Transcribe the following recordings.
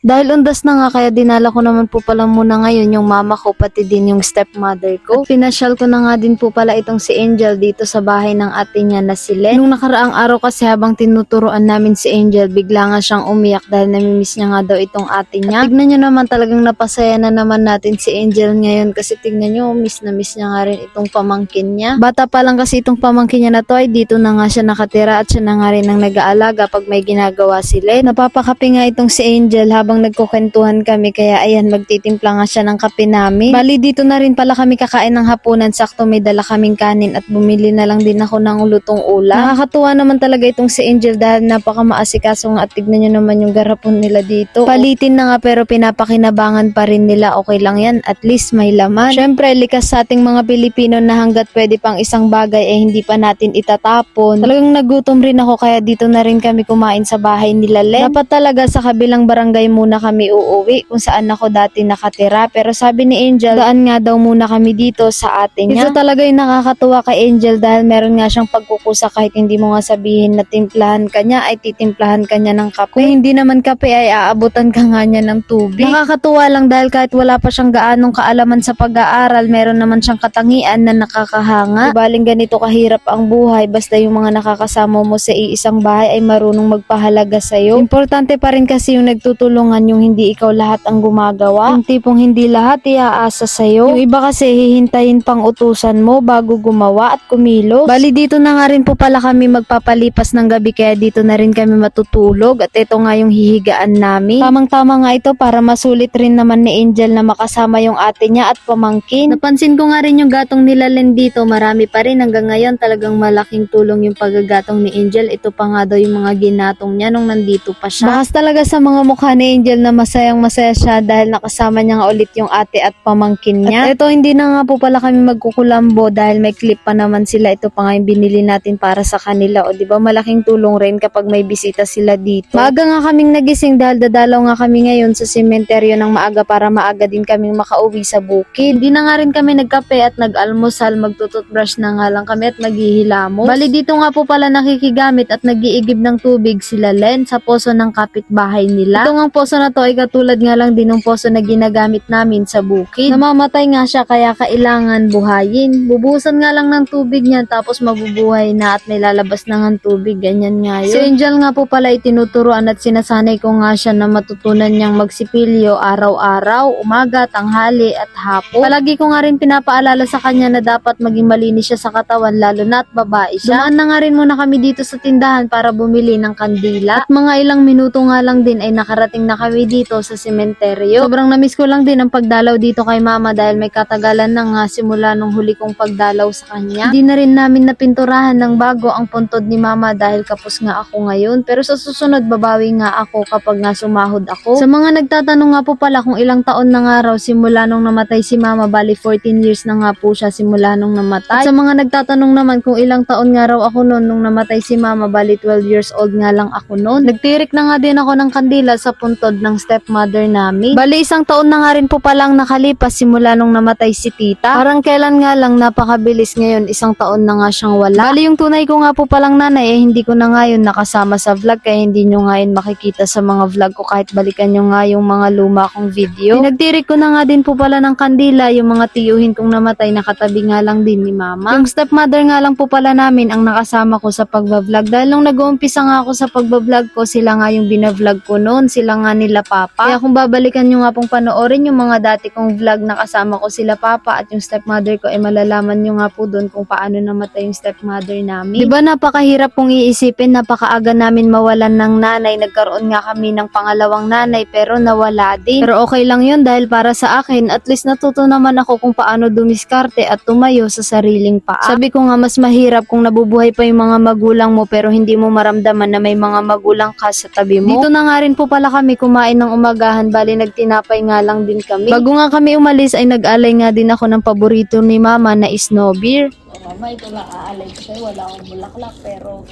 Dahil undas na nga kaya dinala ko naman po pala muna ngayon yung mama ko pati din yung stepmother ko. At pinasyal ko na nga din po pala itong si Angel dito sa bahay ng ate niya na si Len. Nung nakaraang araw kasi habang tinuturoan namin si Angel bigla nga siyang umiyak dahil namimiss niya nga daw itong ate niya. At tignan niyo naman talagang napasaya na naman natin si Angel ngayon kasi tignan niyo miss na miss niya nga rin itong pamangkin niya. Bata pa lang kasi itong pamangkin niya na to ay dito na nga siya nakatira at siya na nga rin ang nag-aalaga pag may ginagawa si Len. Napapakape nga itong si Angel habang nagkukwentuhan kami kaya ayan magtitimpla nga siya ng kape namin. Bali dito na rin pala kami kakain ng hapunan sakto may dala kaming kanin at bumili na lang din ako ng lutong ulam. Nakakatuwa naman talaga itong si Angel dahil napaka maasikaso nga at tignan nyo naman yung garapon nila dito. Palitin na nga pero pinapakinabangan pa rin nila okay lang yan at least may laman. Syempre likas sa ating mga Pilipino na hanggat pwede pang isang bagay eh hindi pa natin itatapon. Talagang nagutom rin ako kaya dito na rin kami kumain sa bahay nila Len. Dapat talaga sa kabilang barangay muna kami uuwi kung saan ako dati nakatira pero sabi ni Angel daan nga daw muna kami dito sa atin niya. Ito talaga yung nakakatuwa kay Angel dahil meron nga siyang pagkukusa kahit hindi mo nga sabihin na timplahan ka niya ay titimplahan ka niya ng kape. Kung hindi naman kape ay aabutan ka nga niya ng tubig. Nakakatuwa lang dahil kahit wala pa siyang gaanong kaalaman sa pag-aaral meron naman siyang katangian na nakakahanga. Baling ganito kahirap ang buhay basta yung mga nakakasama mo sa iisang bahay ay marunong magpahalaga sa'yo. Importante pa rin kasi yung nagtutulungan yung hindi ikaw lahat ang gumagawa. Yung tipong hindi lahat iaasa sa'yo. Yung iba kasi hihintayin pang utusan mo bago gumawa at kumilos. Bali dito na nga rin po pala kami magpapalipas ng gabi kaya dito na rin kami matutulog at ito nga yung hihigaan namin. Tamang-tama nga ito para masulit rin naman ni Angel na makasama yung ate niya at pamangkin. Napansin ko nga rin yung gatong nila Len dito, marami pa rin hanggang ngayon talagang malaking tulong yung paggagatong ni Angel. Ito pa nga daw yung mga ginatong niya nung nandito pa siya. Bakas talaga sa mga mukha ni Angel na masayang masaya siya dahil nakasama niya nga ulit yung ate at pamangkin niya. At ito hindi na nga po pala kami magkukulambo dahil may clip pa naman sila. Ito pa nga yung binili natin para sa kanila. O di ba malaking tulong rin kapag may bisita sila dito. Maaga nga kaming nagising dahil dadalaw nga kami ngayon sa sementeryo ng maaga para maaga din kaming makauwi sa bukid. Hindi na nga rin kami nagkape at nag-almusal, magtututbrush na nga lang kami at maghihilamos. Bali dito nga po pala nakikigamit at nagiigib ng tubig sila Len sa poso ng kapitbahay nila. Ito nga poso na to ay katulad nga lang din ng poso na ginagamit namin sa bukid. Namamatay nga siya kaya kailangan buhayin. Bubusan nga lang ng tubig niya tapos mabubuhay na at may lalabas na ng tubig. Ganyan nga yun. Si Angel nga po pala itinuturuan at sinasanay ko nga siya na matutunan niyang magsipilyo araw-araw, umaga, tanghali at hapon. Palagi ko nga rin pinapaalala sa kanya na dapat maging malinis siya sa katawan lalo na at babae siya. Dumaan na nga rin muna kami dito sa tindahan para bumili ng kandila. At mga ilang minuto nga lang din ay nakarating na kami dito sa sementeryo. Sobrang namiss ko lang din ang pagdalaw dito kay mama dahil may katagalan na nga simula nung huli kong pagdalaw sa kanya. Hindi na rin namin napinturahan ng bago ang puntod ni mama dahil kapos nga ako ngayon. Pero sa susunod babawi nga ako kapag nga sumahod ako. Sa mga nagtatanong nga po pala kung ilang taon na nga raw simula nung namatay si mama, bali 14 years na nga po siya simula nung namatay. At sa mga nagtatanong naman kung ilang taon nga raw ako noon nung namatay si mama, bali 12 years old nga lang ako noon. Nagtirik na nga din ako ng kandila sa puntod ng stepmother namin. Bali isang taon na nga rin po palang nakalipas simula nung namatay si tita. Parang kailan nga lang napakabilis ngayon, isang taon na nga siyang wala. Bali yung tunay ko nga po palang nanay eh hindi ko na ngayon nakasama sa vlog kaya hindi nyo ngayon makikita sa mga vlog ko kahit balikan nyo nga yung mga luma kong video. Pinagtirik ko na nga din po pala ng kandila yung mga tiyuhin kong namatay nakatabi nga lang din ni mama. Yung stepmother nga lang po pala namin ang nakasama ko sa pagbablog dahil nung nag-uumpisa nga ako sa pagbablog ko sila nga yung binavlog ko noon sila nga nila papa. Kaya kung babalikan nyo nga pong panoorin yung mga dati kong vlog na kasama ko sila papa at yung stepmother ko ay malalaman nyo nga po doon kung paano namatay yung stepmother namin. Diba napakahirap pong iisipin napakaaga namin mawalan ng nanay nagkaroon nga kami ng pangalawang nanay pero nawala din. Pero okay lang yun dahil para sa akin at least natuto naman ako kung paano dumiskarte at tumayo sa sariling paa. Sabi ko nga mas mahirap kung nabubuhay pa yung mga magulang mo pero hindi mo maramdaman na may mga magulang ka sa tabi mo. Dito na nga rin po pala kami kumain ng umagahan bali nagtinapay nga lang din kami. Bago nga kami umalis ay nag-alay nga din ako ng paborito ni mama na snow beer. Mama, ito lang aalay ko. Wala akong bulaklak, pero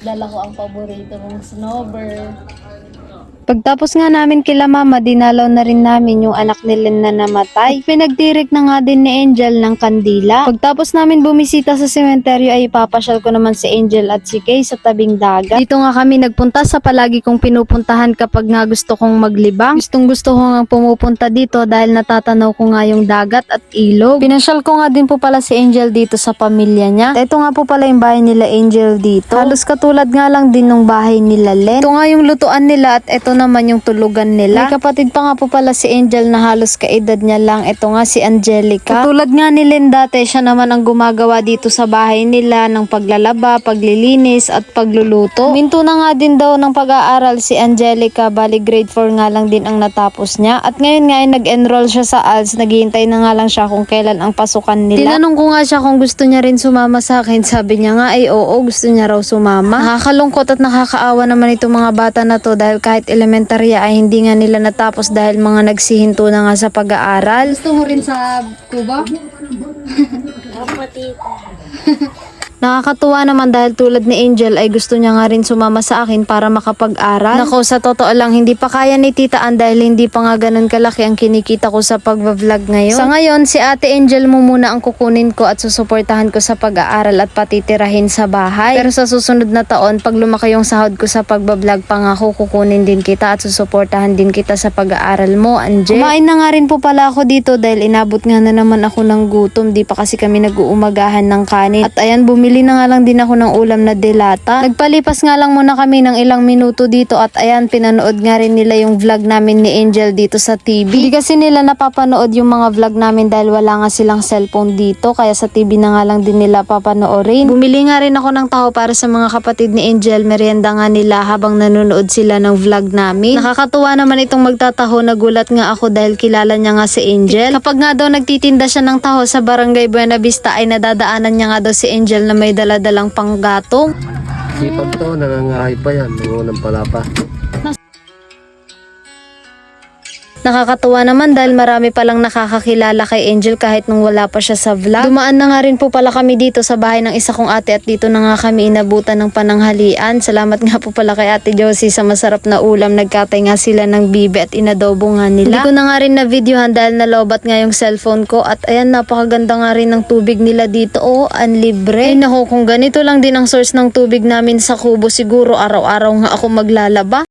dala ko ang paborito mong snowbird. Pagtapos nga namin kila mama, dinalaw na rin namin yung anak ni Len na namatay. Pinagtirik na nga din ni Angel ng kandila. Pagtapos namin bumisita sa sementeryo ay ipapasyal ko naman si Angel at si Kay sa tabing dagat. Dito nga kami nagpunta sa palagi kong pinupuntahan kapag nga gusto kong maglibang. Gustong gusto ko nga pumupunta dito dahil natatanaw ko nga yung dagat at ilog. Pinasyal ko nga din po pala si Angel dito sa pamilya niya. Ito nga po pala yung bahay nila Angel dito. Halos katulad nga lang din ng bahay nila Len. Ito nga yung lutuan nila at ito naman yung tulugan nila. May kapatid pa nga po pala si Angel na halos kaedad niya lang. Ito nga si Angelica. Katulad nga ni Len dati, siya naman ang gumagawa dito sa bahay nila ng paglalaba, paglilinis at pagluluto. Minto na nga din daw ng pag-aaral si Angelica, bali grade 4 nga lang din ang natapos niya. At ngayon nga ay nag-enroll siya sa ALS, naghihintay na nga lang siya kung kailan ang pasukan nila. Tinanong ko nga siya kung gusto niya rin sumama sa akin. Sabi niya nga ay oo, gusto niya raw sumama. Nakakalungkot at nakakaawa naman itong mga bata na to dahil kahit elementarya ay hindi nga nila natapos dahil mga nagsihinto na nga sa pag-aaral. Gusto mo rin sa Cuba? Nakakatuwa naman dahil tulad ni Angel ay gusto niya nga rin sumama sa akin para makapag-aral. Nako, sa totoo lang, hindi pa kaya ni Tita Ann dahil hindi pa nga ganun kalaki ang kinikita ko sa pag-vlog ngayon. Sa ngayon, si Ate Angel mo muna ang kukunin ko at susuportahan ko sa pag-aaral at patitirahin sa bahay. Pero sa susunod na taon, pag lumaki yung sahod ko sa pag-vlog, pangako kukunin din kita at susuportahan din kita sa pag-aaral mo, Angel. Kumain na nga rin po pala ako dito dahil inabot nga na naman ako ng gutom. Di pa kasi kami nag-uumagahan ng kanin. At ayan, bumili na nga lang din ako ng ulam na delata. Nagpalipas nga lang muna kami ng ilang minuto dito at ayan, pinanood nga rin nila yung vlog namin ni Angel dito sa TV. Hindi kasi nila napapanood yung mga vlog namin dahil wala nga silang cellphone dito kaya sa TV na nga lang din nila papanoorin. Bumili nga rin ako ng taho para sa mga kapatid ni Angel, merienda nga nila habang nanonood sila ng vlog namin. Nakakatuwa naman itong magtataho, nagulat nga ako dahil kilala niya nga si Angel. Kapag nga daw nagtitinda siya ng taho sa Barangay Buena Vista ay nadadaanan niya nga daw si Angel na may daladalang panggatong. Sipag to, nangangahay pa yan. Nangunang pala pa. Nakakatuwa naman dahil marami palang nakakakilala kay Angel kahit nung wala pa siya sa vlog. Dumaan na nga rin po pala kami dito sa bahay ng isa kong ate at dito na nga kami inabutan ng pananghalian. Salamat nga po pala kay ate Josie sa masarap na ulam. Nagkatay nga sila ng bibe at inadobo nga nila. Hindi ko na nga rin na videohan dahil nalobat nga yung cellphone ko at ayan napakaganda nga rin ng tubig nila dito. Oh, ang libre. Ay nako, kung ganito lang din ang source ng tubig namin sa kubo siguro araw-araw nga ako maglalaba.